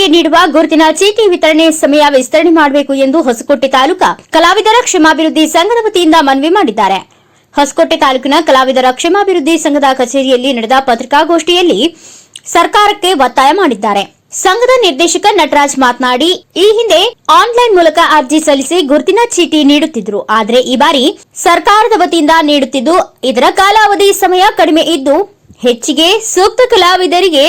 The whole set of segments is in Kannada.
ಕಲಾವಿದರಿಗೆ ನೀಡುವ ಗುರುತಿನ ಚೀಟಿ ವಿತರಣೆ ಸಮಯ ವಿಸ್ತರಣೆ ಮಾಡಬೇಕು ಎಂದು ಹೊಸಕೋಟೆ ತಾಲೂಕಾ ಕಲಾವಿದರ ಕ್ಷೇಮಾಭಿವೃದ್ಧಿ ಸಂಘದ ವತಿಯಿಂದ ಮನವಿ ಮಾಡಿದ್ದಾರೆ. ಹೊಸಕೋಟೆ ತಾಲೂಕಿನ ಕಲಾವಿದರ ಕ್ಷೇಮಾಭಿವೃದ್ಧಿ ಸಂಘದ ಕಚೇರಿಯಲ್ಲಿ ನಡೆದ ಪತ್ರಿಕಾಗೋಷ್ಠಿಯಲ್ಲಿ ಸರ್ಕಾರಕ್ಕೆ ಒತ್ತಾಯ ಮಾಡಿದ್ದಾರೆ. ಸಂಘದ ನಿರ್ದೇಶಕ ನಟರಾಜ್ ಮಾತನಾಡಿ, ಈ ಹಿಂದೆ ಆನ್ಲೈನ್ ಮೂಲಕ ಅರ್ಜಿ ಸಲ್ಲಿಸಿ ಗುರುತಿನ ಚೀಟಿ ನೀಡುತ್ತಿದ್ದರು ಆದರೆ ಈ ಬಾರಿ ಸರ್ಕಾರದ ವತಿಯಿಂದ ನೀಡುತ್ತಿದ್ದು, ಇದರ ಕಾಲಾವಧಿ ಸಮಯ ಕಡಿಮೆ ಇದ್ದು, ಹೆಚ್ಚಿಗೆ ಸೂಕ್ತ ಕಲಾವಿದರಿಗೆ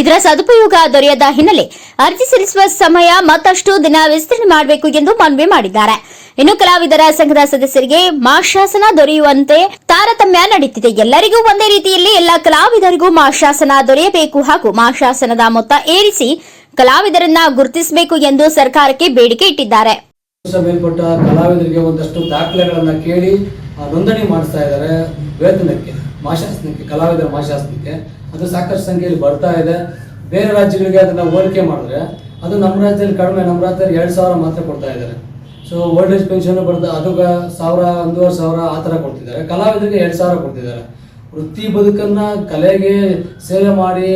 ಇದರ ಸದುಪಯೋಗ ದೊರೆಯದ ಹಿನ್ನೆಲೆ ಅರ್ಜಿ ಸಲ್ಲಿಸುವ ಸಮಯ ಮತ್ತಷ್ಟು ದಿನ ವಿಸ್ತರಣೆ ಮಾಡಬೇಕು ಎಂದು ಮನವಿ ಮಾಡಿದ್ದಾರೆ. ಇನ್ನು ಕಲಾವಿದರ ಸಂಘದ ಸದಸ್ಯರಿಗೆ ಮಾಶಾಸನ ದೊರೆಯುವಂತೆ ತಾರತಮ್ಯ ನಡೆಯುತ್ತಿದೆ ಎಲ್ಲರಿಗೂ ಒಂದೇ ರೀತಿಯಲ್ಲಿ ಎಲ್ಲ ಕಲಾವಿದರಿಗೂ ಮಾಶಾಸನ ದೊರೆಯಬೇಕು ಹಾಗೂ ಮಾಶಾಸನದ ಮೊತ್ತ ಏರಿಸಿ ಕಲಾವಿದರನ್ನ ಗುರುತಿಸಬೇಕು ಎಂದು ಸರ್ಕಾರಕ್ಕೆ ಬೇಡಿಕೆ ಇಟ್ಟಿದ್ದಾರೆ. ಕಲಾವಿದರಿಗೆ ಒಂದಷ್ಟು ದಾಖಲೆಗಳನ್ನ ಕೇಳಿ ನೋಂದಣಿ ಮಾಡಿಸ್ತಾ ಇದ್ದಾರೆ ವೇತನಕ್ಕೆ. ಮಾಶಾಸನಕ್ಕೆ, ಕಲಾವಿದರ ಮಾಶಾಸನಕ್ಕೆ ಅದು ಸಾಕಷ್ಟು ಸಂಖ್ಯೆಯಲ್ಲಿ ಬರ್ತಾ ಇದೆ. ಬೇರೆ ರಾಜ್ಯಗಳಿಗೆ ಅದನ್ನ ಹೋಲಿಕೆ ಮಾಡಿದ್ರೆ ಅದು ನಮ್ಮ ರಾಜ್ಯದಲ್ಲಿ ಕಡಿಮೆ, ನಮ್ಮ ರಾಜ್ಯದಲ್ಲಿ ಎರಡು ಸಾವಿರ ಮಾತ್ರ ಕೊಡ್ತಾ ಇದ್ದಾರೆ. ಸೊ ಓಲ್ಡ್ ಏಜ್ ಪೆನ್ಷನ್ ಬರ್ತಾ ಅದು ಸಾವಿರ, ಒಂದೂವರೆ ಸಾವಿರ ಆ ಥರ ಕೊಡ್ತಿದ್ದಾರೆ. ಕಲಾವಿದರಿಗೆ ಎರಡು ಸಾವಿರ ಕೊಡ್ತಿದ್ದಾರೆ. ವೃತ್ತಿ ಬದುಕನ್ನ ಕಲೆಗೆ ಸೇವೆ ಮಾಡಿ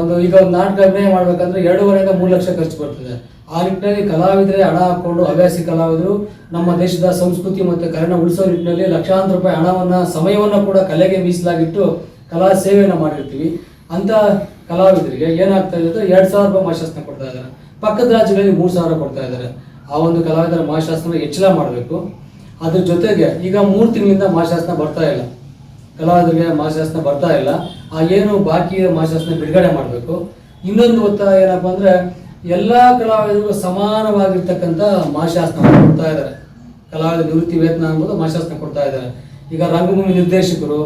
ಒಂದು ಈಗ ಒಂದು ನಾಟಕ ಅಭಿನಯ ಮಾಡ್ಬೇಕಂದ್ರೆ ಎರಡೂವರೆಯಿಂದ ಮೂರು ಲಕ್ಷ ಖರ್ಚು ಬರ್ತದೆ. ಆ ನಿಟ್ಟಿನಲ್ಲಿ ಕಲಾವಿದರೇ ಹಣ ಹಾಕೊಂಡು, ಹವ್ಯಾಸಿ ಕಲಾವಿದರು, ನಮ್ಮ ದೇಶದ ಸಂಸ್ಕೃತಿ ಮತ್ತು ಕಲೆನ ಉಳಿಸೋ ನಿಟ್ಟಿನಲ್ಲಿ ಲಕ್ಷಾಂತರ ರೂಪಾಯಿ ಹಣವನ್ನ, ಸಮಯವನ್ನ ಕೂಡ ಕಲೆಗೆ ಮೀಸಲಾಗಿಟ್ಟು ಕಲಾ ಸೇವೆಯನ್ನು ಮಾಡಿರ್ತೀವಿ. ಅಂತ ಕಲಾವಿದರಿಗೆ ಏನಾಗ್ತಾ ಇದೆ ಎರಡು ಸಾವಿರ ರೂಪಾಯಿ ಮಾಶಾಸನ ಕೊಡ್ತಾ ಇದ್ದಾರೆ. ಪಕ್ಕದ ರಾಜ್ಯಗಳಲ್ಲಿ ಮೂರು ಸಾವಿರ ಕೊಡ್ತಾ ಇದ್ದಾರೆ. ಆ ಒಂದು ಕಲಾವಿದರ ಮಾಶಾಸನ ಹೆಚ್ಚಳ ಮಾಡಬೇಕು. ಅದ್ರ ಜೊತೆಗೆ ಈಗ ಮೂರು ತಿಂಗಳಿಂದ ಮಾಶಾಸನ ಬರ್ತಾ ಇಲ್ಲ. ಕಲಾವಿದರಿಗೆ ಮಾಶಾಸನ ಬರ್ತಾ ಇಲ್ಲ. ಆ ಏನು ಬಾಕಿ ಮಾಶಾಸನ ಬಿಡುಗಡೆ ಮಾಡಬೇಕು. ಇನ್ನೊಂದು ಒತ್ತಾಯ ಏನಪ್ಪ ಅಂದ್ರೆ ಎಲ್ಲಾ ಕಲಾವಿದರು ಸಮಾನವಾಗಿರ್ತಕ್ಕಂಥ ಮಾಶಾಸನ ಕೊಡ್ತಾ ಇದ್ದಾರೆ. ಕಲಾವಿದ ನಿವೃತ್ತಿ ವೇತನ ಅನ್ನೋದು ಮಾಶಾಸನ ಕೊಡ್ತಾ ಇದ್ದಾರೆ. ಈಗ ರಂಗಭೂಮಿ ನಿರ್ದೇಶಕರು,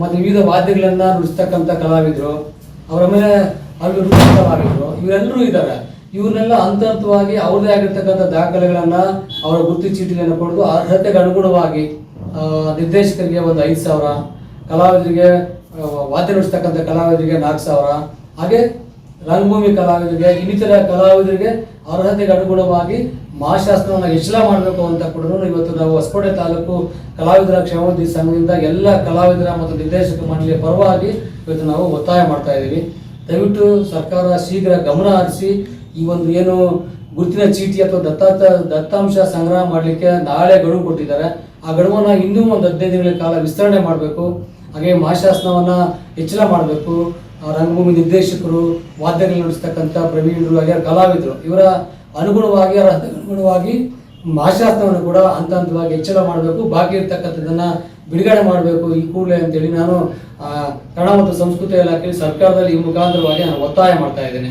ಮತ್ತು ವಿವಿಧ ವಾದ್ಯಗಳನ್ನ ನುಡಿಸ್ತಕ್ಕಂಥ ಕಲಾವಿದರು, ಅವರ ಮೇಲೆ ಅಲ್ಲಿ ನೃತ್ಯ ಕಲಾವಿದರು, ಇವರೆಲ್ಲರೂ ಇದ್ದಾರೆ. ಇವ್ರನ್ನೆಲ್ಲ ಹಂತ ಹಂತವಾಗಿ ಅವ್ರದೇ ಆಗಿರ್ತಕ್ಕಂಥ ದಾಖಲೆಗಳನ್ನು ಅವರ ಗುರುತು ಚೀಟಿಗಳನ್ನು ಕೊಡೋದು ಅರ್ಹತೆಗೆ ಅನುಗುಣವಾಗಿ ನಿರ್ದೇಶಕರಿಗೆ ಒಂದು ಐದು ಸಾವಿರ, ಕಲಾವಿದರಿಗೆ ವಾದ್ಯ ನುಡಿಸ್ತಕ್ಕಂಥ ಕಲಾವಿದರಿಗೆ ನಾಲ್ಕು ಸಾವಿರ. ಹಾಗೆ ರಂಗಭೂಮಿ ಕಲಾವಿದರಿಗೆ, ಇನ್ನಿತರ ಕಲಾವಿದರಿಗೆ ಅರ್ಹತೆಗೆ ಅನುಗುಣವಾಗಿ ಮಹಾಶಾಸ್ತ್ರವನ್ನು ಹೆಚ್ಚಳ ಮಾಡಬೇಕು ಅಂತ ಕೂಡ ಇವತ್ತು ನಾವು ಹೊಸಕೋಟೆ ತಾಲೂಕು ಕಲಾವಿದರ ಕ್ಷೇಮಾಭಿವೃದ್ಧಿ ಸಂಘದಿಂದ ಎಲ್ಲ ಕಲಾವಿದರ ಮತ್ತು ನಿರ್ದೇಶಕ ಮಂಡಳಿಯ ಪರವಾಗಿ ಇವತ್ತು ನಾವು ಒತ್ತಾಯ ಮಾಡ್ತಾ ಇದ್ದೀವಿ. ದಯವಿಟ್ಟು ಸರ್ಕಾರ ಶೀಘ್ರ ಗಮನ ಹರಿಸಿ, ಈ ಒಂದು ಏನು ಗುರುತಿನ ಚೀಟಿ ಅಥವಾ ದತ್ತಾಂಶ ದತ್ತಾಂಶ ಸಂಗ್ರಹ ಮಾಡಲಿಕ್ಕೆ ನಾಳೆ ಗಡುವು ಕೊಟ್ಟಿದ್ದಾರೆ. ಆ ಗಡುವನ್ನ ಇನ್ನೂ ಒಂದು ಹದಿನೈದು ದಿನಗಳ ಕಾಲ ವಿಸ್ತರಣೆ ಮಾಡಬೇಕು. ಹಾಗೆ ಮಾಶಾಸನವನ್ನ ಹೆಚ್ಚಳ ಮಾಡಬೇಕು. ರಂಗಭೂಮಿ ನಿರ್ದೇಶಕರು, ವಾದ್ಯಗಳು ನಡೆಸ್ತಕ್ಕಂಥ ಪ್ರವೀಣರು, ಹಾಗೆ ಕಲಾವಿದರು. ಇವರ ಅನುಗುಣವಾಗಿ, ಅವರ ಅನುಗುಣವಾಗಿ ಭಾಷಾಸ್ತ್ರವನ್ನು ಕೂಡ ಹಂತ ಹಂತವಾಗಿ ಹೆಚ್ಚಳ ಮಾಡಬೇಕು. ಬಾಕಿ ಇರ್ತಕ್ಕಂಥದ್ದನ್ನ ಬಿಡುಗಡೆ ಮಾಡಬೇಕು. ಈ ಕೂಡಲೇ ಅಂತೇಳಿ ನಾನು ಕನ್ನಡ ಮತ್ತು ಸಂಸ್ಕೃತಿ ಇಲಾಖೆಯಲ್ಲಿ ಸರ್ಕಾರದಲ್ಲಿ ಈ ಮುಖಾಂತರವಾಗಿ ನಾನು ಒತ್ತಾಯ ಮಾಡ್ತಾ ಇದ್ದೇನೆ.